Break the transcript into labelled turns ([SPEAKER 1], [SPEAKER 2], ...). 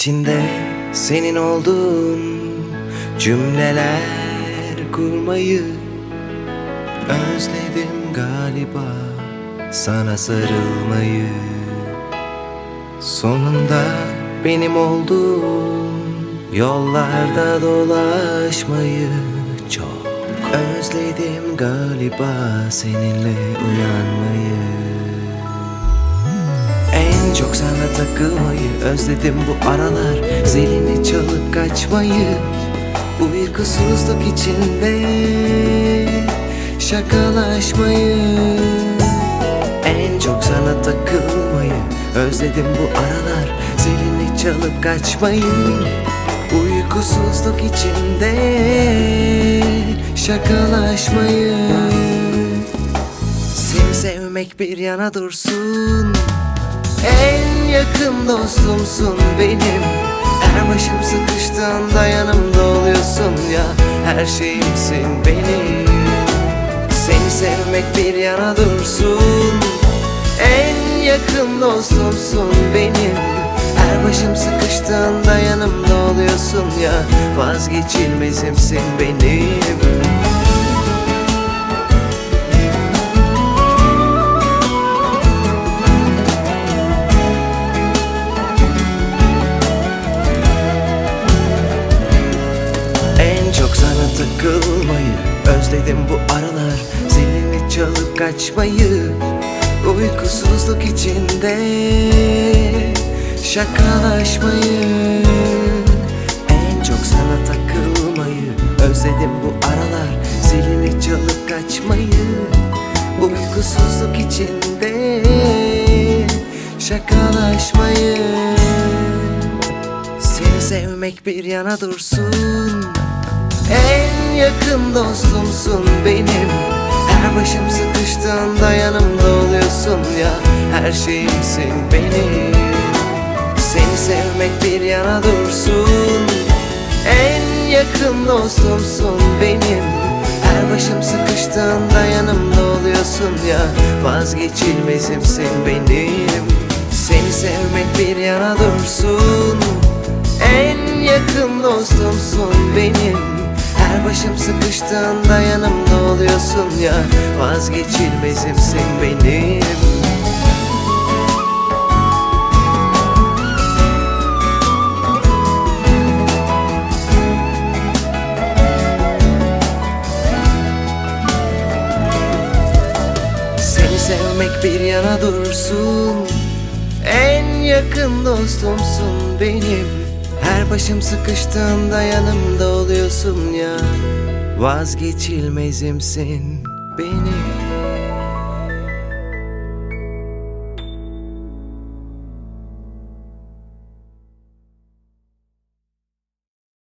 [SPEAKER 1] içinde senin olduğun cümleler kurmayı özledim galiba sana sarılmayı. Sonunda benim olduğum yollarda dolaşmayı çok özledim galiba seninle uyanmayı takılmayı özledim bu aralar. Zilini çalıp kaçmayı Uykusuzluk içinde. Şakalaşmayı En çok sana takılmayı özledim bu aralar. Zilini çalıp kaçmayı Uykusuzluk içinde. Şakalaşmayı Seni sevmek bir yana dursun. En yakın dostumsun benim. Her başım sıkıştığında yanımda oluyorsun ya. Her şeyimsin benim. Seni sevmek bir yana dursun. En yakın dostumsun benim. Her başım sıkıştığında yanımda oluyorsun ya. Vazgeçilmezimsin benim takılmayı Özledim bu aralar. Zilini çalıp kaçmayı Uykusuzluk içinde Şakalaşmayı. En çok sana takılmayı Özledim bu aralar. Zilini çalıp kaçmayı Uykusuzluk içinde Şakalaşmayı. Seni sevmek bir yana dursun yakın dostumsun benim. Her başım sıkıştığında yanımda oluyorsun ya. Her şeyimsin benim. Seni sevmek bir yana dursun. En yakın dostumsun benim. Her başım sıkıştığında yanımda oluyorsun ya. Vazgeçilmezimsin benim. Seni sevmek bir yana dursun. En yakın dostumsun benim başım sıkıştığında yanımda oluyorsun ya. Vazgeçilmezimsin benim. Seni sevmek bir yana dursun. En yakın dostumsun benim Her başım sıkıştığında yanımda oluyorsun ya. Vazgeçilmezimsin benim